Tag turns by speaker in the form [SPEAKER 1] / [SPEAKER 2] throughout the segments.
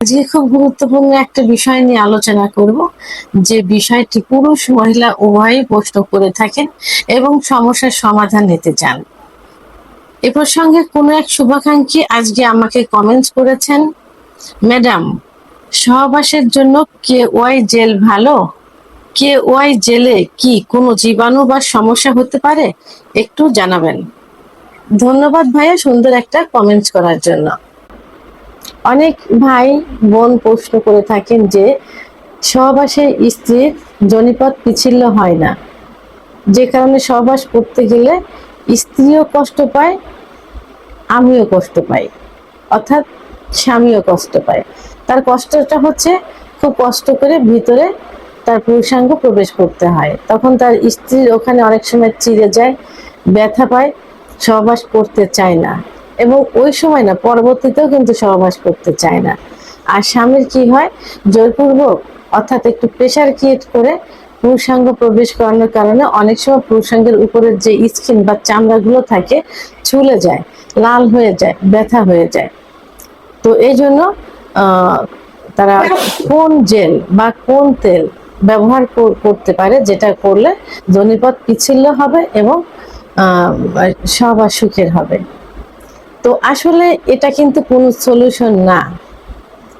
[SPEAKER 1] আজকে খুব গুরুত্বপূর্ণ একটা বিষয় নিয়ে আলোচনা করব, যে বিষয়টি পুরুষ, মহিলা উভয়ই প্রশ্ন করে থাকেন এবং সমস্যার সমাধান নিতে চান। এ প্রসঙ্গে কোনো এক শুভাকাঙ্ক্ষী আজকে আমাকে কমেন্টস করেছেন, ম্যাডাম, সহবাসের জন্য কে ওয়াই জেল ভালো? কে ওয়াই জেলে কি কোনো জীবাণু বা সমস্যা হতে পারে? একটু জানাবেন। ধন্যবাদ ভাইয়া সুন্দর একটা কমেন্টস করার জন্য। অনেক ভাই বোন প্রশ্ন করে থাকেন যে সহবাসে স্ত্রীর জনিপথ পিছিল্য হয় না। যে কারণে সহবাস করতে গেলে স্ত্রীও কষ্ট পায়, আমিও কষ্ট পাই। অর্থাৎ স্বামীও কষ্ট পায়। তার কষ্টটা হচ্ছে খুব কষ্ট করে ভিতরে তার পুরুষাঙ্গ প্রবেশ করতে হয়। তখন তার স্ত্রীর ওখানে অনেক সময় চিড়ে যায়, ব্যথা পায়, সহবাস করতে চায় না। এবং ওই সময় না, পরবর্তীতেও কিন্তু সহবাস করতে চায় না। আর স্বামীর কি হয়? জোরপূর্বক, অর্থাৎ একটু প্রেশার ক্রিয়েট করে পুরুষাঙ্গ প্রবেশ করানোর কারণে অনেক সময় পুরুষাঙ্গের উপরের যে স্কিন বা চামড়াগুলো থাকে, ছুলে যায়, লাল হয়ে যায়, ব্যথা হয়ে যায়। তো এই জন্য তারা কোন জেল বা কোন তেল ব্যবহার কর- করতে পারে যেটা করলে জনিপথ পিছিল্য হবে এবং সবার সুখের হবে। তো আসলে এটা কিন্তু কোনো সলিউশন না।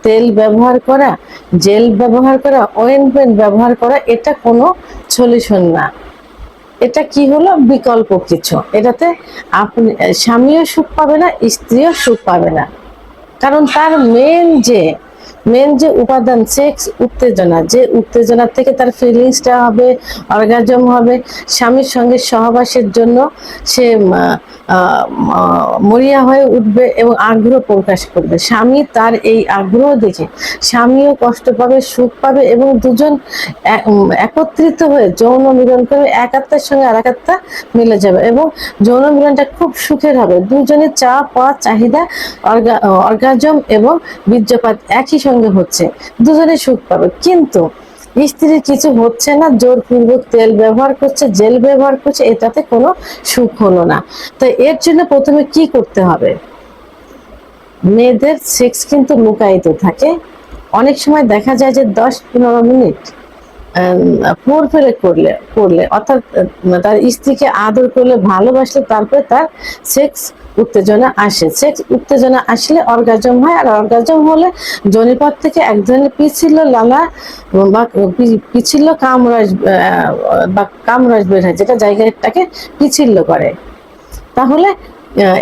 [SPEAKER 1] তেল ব্যবহার করা জেল ব্যবহার করা অয়েন্টমেন্ট ব্যবহার করা, এটা কোনো সলিউশন না। এটা কি হলো? বিকল্প কিছু। এটাতে আপনি, স্বামীও সুখ পাবে না, স্ত্রীও সুখ পাবে না। কারণ তার মেন যে মেন যে উপাদান সেক্স উত্তেজনা, যে উত্তেজনা থেকে তার ফিলিংসটা হবে অর্গাজম হবে, স্বামীর সঙ্গে সহবাসের জন্য সে মরিয়া হয়ে উঠবে এবং আগ্রহ প্রকাশ করবে। স্বামী তার এই আগ্রহ দেখে স্বামীও কষ্ট পাবে, সুখ পাবে এবং দুজন একত্রিত হয়ে যৌন মিলন করবে এক আত্মার সঙ্গে আর এক আত্মা মিলে যাবে এবং যৌন মিলনটা খুব সুখের হবে। দুজনের চা পাওয়া চাহিদা, অর্গা- অর্গাজম এবং বীর্যপাত একই সঙ্গে হচ্ছে দুজনে সুখ পাবে। কিন্তু স্ত্রীর কিছু হচ্ছে না, জোরপূর্বক তেল ব্যবহার করছে, জেল ব্যবহার করছে, এটাতে কোনো সুখ হলো না। তো এর জন্য প্রথমে কি করতে হবে? মেয়েদের সেক্স কিন্তু লুকায়িত থাকে। অনেক সময় দেখা যায় যে দশ পনেরো মিনিট ফোর ফেলে করলে করলে, অর্থাৎ তার স্ত্রীকে আদর করলে, ভালোবাসলে, তারপরে তার সেক্স উত্তেজনা আসে। সেক্স উত্তেজনা আসলে অর্গাজম হয়, আর অর্গাজম হলে জনিপথ থেকে এক ধরনের পিছিল লালা বা পিছিল কামরাজ বা কামরাজ বের হয়, যেটা জায়গাটাকে পিছিল্য করে। তাহলে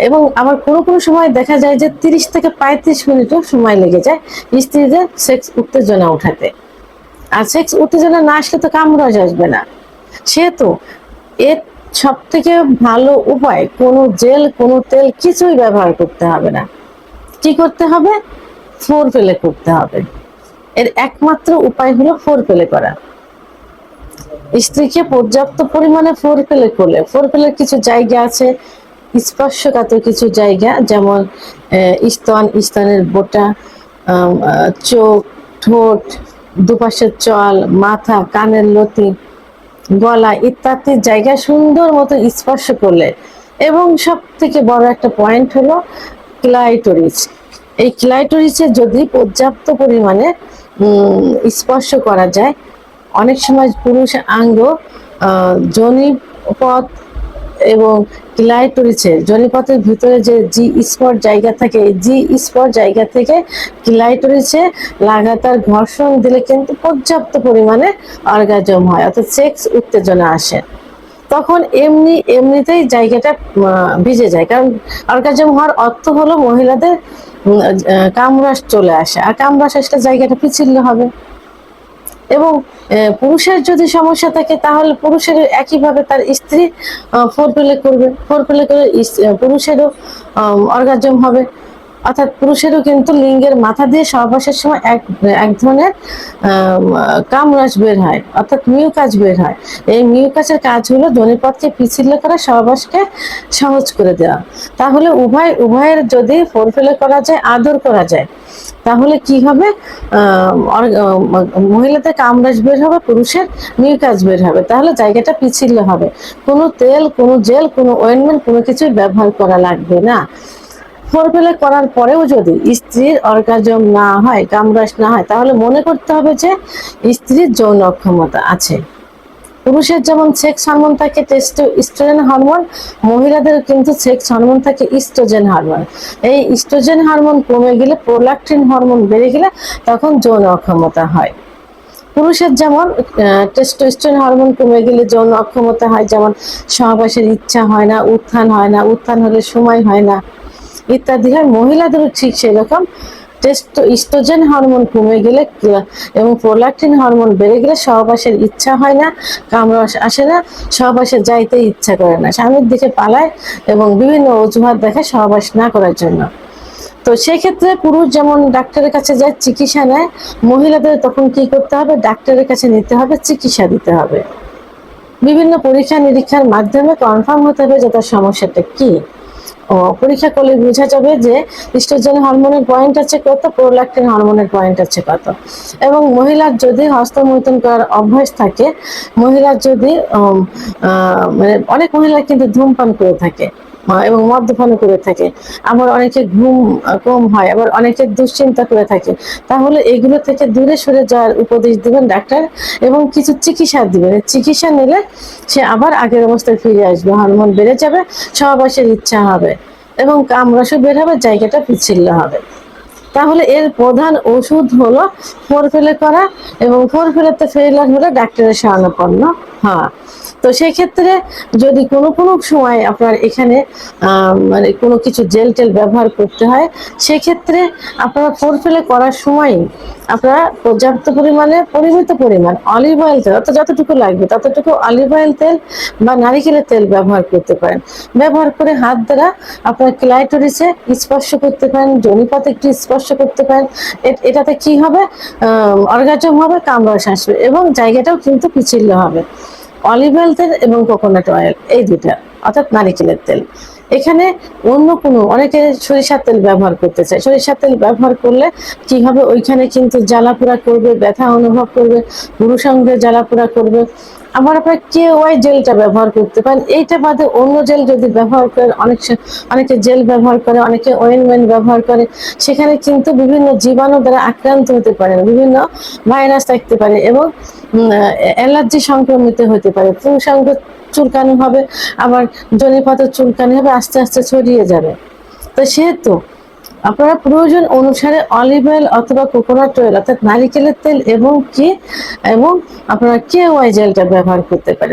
[SPEAKER 1] এবং আবার কোনো কোনো সময় দেখা যায় যে তিরিশ থেকে পঁয়ত্রিশ মিনিটও সময় লেগে যায় স্ত্রীদের সেক্স উত্তেজনা উঠাতে। আর সেক্স উত্তেজনা না আসলে তো কামড়াজ আসবে না। সেহেতু এর সব থেকে ভালো উপায়, কোনো জেল, কোনো তেল কিছুই ব্যবহার করতে হবে না। কি করতে হবে? ফোর পেলে করতে হবে। এর একমাত্র উপায় হলো ফোর পেলে করা। স্ত্রীকে পর্যাপ্ত পরিমাণে ফোর পেলে করলে, ফোর পেলের কিছু জায়গা আছে, স্পর্শকাতর কিছু জায়গা, যেমন স্তন, স্তনের বোটা চোখ, ঠোঁট দুপাশের চল মাথা কানের লতি গলা ইত্যাদি জায়গা সুন্দর মতো স্পর্শ করলে। এবং সব থেকে বড় একটা পয়েন্ট হলো ক্লাইটোরিস এই ক্লাইটোরিসে যদি পর্যাপ্ত পরিমাণে স্পর্শ করা যায় অনেক সময় পুরুষ আঙ্গ আহ, যোনিপথ এবং ক্লাইটোরিসের জনিপথের ভিতরে যে জি স্পট জায়গা থাকে জি স্পট জায়গা থেকে ক্লাইটোরিসে লাগাতার ঘর্ষণ দিলে কিন্তু পর্যাপ্ত পরিমাণে অর্গাজম হয়, অর্থাৎ সেক্স উত্তেজনা আসে। তখন এমনি, এমনিতেই জায়গাটা ভিজে যায়। কারণ অর্গাজম হওয়ার অর্থ হলো মহিলাদের কামরাস চলে আসে। আর কামরাস আসলে জায়গাটা পিছিল্য হবে। এবং পুরুষের যদি সমস্যা থাকে তাহলে পুরুষের একইভাবে তার স্ত্রী ফোর পেলে করবে। ফোর পেলে করে পুরুষেরও অর্গাজম হবে। অর্থাৎ পুরুষেরও কিন্তু লিঙ্গের মাথা দিয়ে সহবাসের সময় এক এক ধরনের আম, কামরাস বের হয়। অর্থাৎ মিউকাজ বের হয়। এই মিউকাসের কাজ হলো জনিপথকে পিছিল্য করা সহবাসকে সহজ করে দেওয়া। তাহলে উভয় উভয়ের যদি ফোর ফেলে করা যায় আদর করা যায়। তাহলে কি হবে? মহিলাদের কামরাজ বের হবে, পুরুষের মিউকাস বের হবে। তাহলে জায়গাটা পিছিল্য হবে। কোনো তেল, কোনো জেল, কোনো অয়েনমেন্ট কোনো কিছুই ব্যবহার করা লাগবে না। ফোরপ্লে করার পরেও যদি স্ত্রীর অর্গাজম না হয় কামরাস না হয়, তাহলে মনে করতে হবে যে স্ত্রীর যৌন অক্ষমতা আছে। পুরুষের যেমন সেক্স হরমোন থাকে টেস্টোস্টেরন হরমোন মহিলাদের কিন্তু সেক্স হরমোন থাকে ইস্ট্রোজেন হরমোন এই ইস্ট্রোজেন হরমোন কমে গেলে প্রোলাকটিন হরমোন বেড়ে গেলে, তখন যৌন অক্ষমতা হয়। পুরুষের যেমন টেস্টোস্টেরন হরমোন কমে গেলে যৌন অক্ষমতা হয়, যেমন সহবাসের ইচ্ছা হয় না, উত্থান হয় না, উত্থান হলে সময় হয় না, ইত্যাদি হয়। মহিলাদেরও ঠিক সেরকম। টেস্টো হরমোন কমে গেলে এবং প্রোলাকটিন হরমোন বেড়ে গেলে সহবাসের ইচ্ছা হয় না, কামরস আসে না, সহবাসে যাইতে ইচ্ছা করে না। স্বামীর দিকে পালায় এবং বিভিন্ন অজুহাত দেখে সহবাস না করার জন্য। তো সেক্ষেত্রে পুরুষ যেমন ডাক্তারের কাছে যায়, চিকিৎসা নেয়, মহিলাদের তখন কি করতে হবে? ডাক্তারের কাছে নিতে হবে, চিকিৎসা দিতে হবে। বিভিন্ন পরীক্ষা নিরীক্ষার মাধ্যমে কনফার্ম হতে হবে যে তার সমস্যাটা কি। পরীক্ষা করলে বোঝা যাবে যে ইস্ট্রোজেন হরমোনের পয়েন্ট আছে কত প্রোল্যাক্টিন হরমোনের পয়েন্ট আছে কত। এবং মহিলার যদি হস্তমৈথন করার অভ্যাস থাকে, মহিলার যদি মানে অনেক মহিলা কিন্তু ধূমপান করে থাকে। এবং মদ্যপান করে থাকে। আবার অনেকে ঘুম কম হয়, আবার অনেকে দুশ্চিন্তা করে থাকে। তাহলে এগুলো থেকে দূরে সরে যাওয়ার উপদেশ দিবেন ডাক্তার এবং কিছু চিকিৎসা দিবেন। চিকিৎসা নিলে সে আবার আগের অবস্থায় ফিরে আসবে, হরমোন বেড়ে যাবে, সহবাসের ইচ্ছা হবে এবং কামরসও বের হবে, জায়গাটা পিচ্ছিল হবে। তাহলে এর প্রধান ওষুধ হলো ফোর ফেলে করা এবং ফোর ফেলাতে ফেলার হলে ডাক্তারের শরণাপন্ন হ্যাঁ। তো সেক্ষেত্রে যদি কোনো কোনো সময় আপনার এখানে মানে কোনো কিছু জেল টেল ব্যবহার করতে হয়, সেক্ষেত্রে আপনারা ফোর ফেলে করার সময় আপনারা পর্যাপ্ত পরিমাণে পরিমিত পরিমাণ অলিভ অয়েল তেল, অর্থাৎ যতটুকু লাগবে ততটুকু অলিভ অয়েল তেল বা নারিকেলের তেল ব্যবহার করতে পারেন। ব্যবহার করে হাত দ্বারা আপনার ক্লাইটোরিসে স্পর্শ করতে পারেন জনিপথে একটু স্পর্শ করতে পারেন। এটাতে কি হবে? অর্গাজম হবে কামড়াস আসবে এবং জায়গাটাও কিন্তু পিছিল্য হবে। অলিভ অয়েল তেল এবং কোকোনাট অয়েল এই দুটা অর্থাৎ নারিকেলের তেল। এখানে অন্য কোনো, অনেকে সরিষার তেল ব্যবহার করতে চায়। সরিষার তেল ব্যবহার করলে কি হবে? ওইখানে কিন্তু জ্বালাপোড়া করবে, ব্যথা অনুভব করবে পুরুষাঙ্গে জ্বালাপোড়া করবে। আবার আপনার কে ওয়াই জেলটা ব্যবহার করতে পারেন। এইটা বাদে অন্য জেল যদি ব্যবহার করেন, অনেক অনেকে জেল ব্যবহার করে, অনেকে অয়েনমেন্ট ব্যবহার করে। সেখানে কিন্তু বিভিন্ন জীবাণু দ্বারা আক্রান্ত হতে পারে, বিভিন্ন ভাইরাস থাকতে পারে এবং অ্যালার্জি সংক্রমিত হতে পারে। পুরুষাঙ্গ চুলকানি হবে, আবার পাতার চুলকানি হবে, আস্তে আস্তে ছড়িয়ে যাবে। তো সেহেতু আপনারা প্রয়োজন অনুসারে অলিভ অয়েল অথবা কোকোনাট অয়েল অর্থাৎ নারিকেলের তেল এবং কি, এবং আপনারা কে ওয়াই জেলটা ব্যবহার করতে পারেন।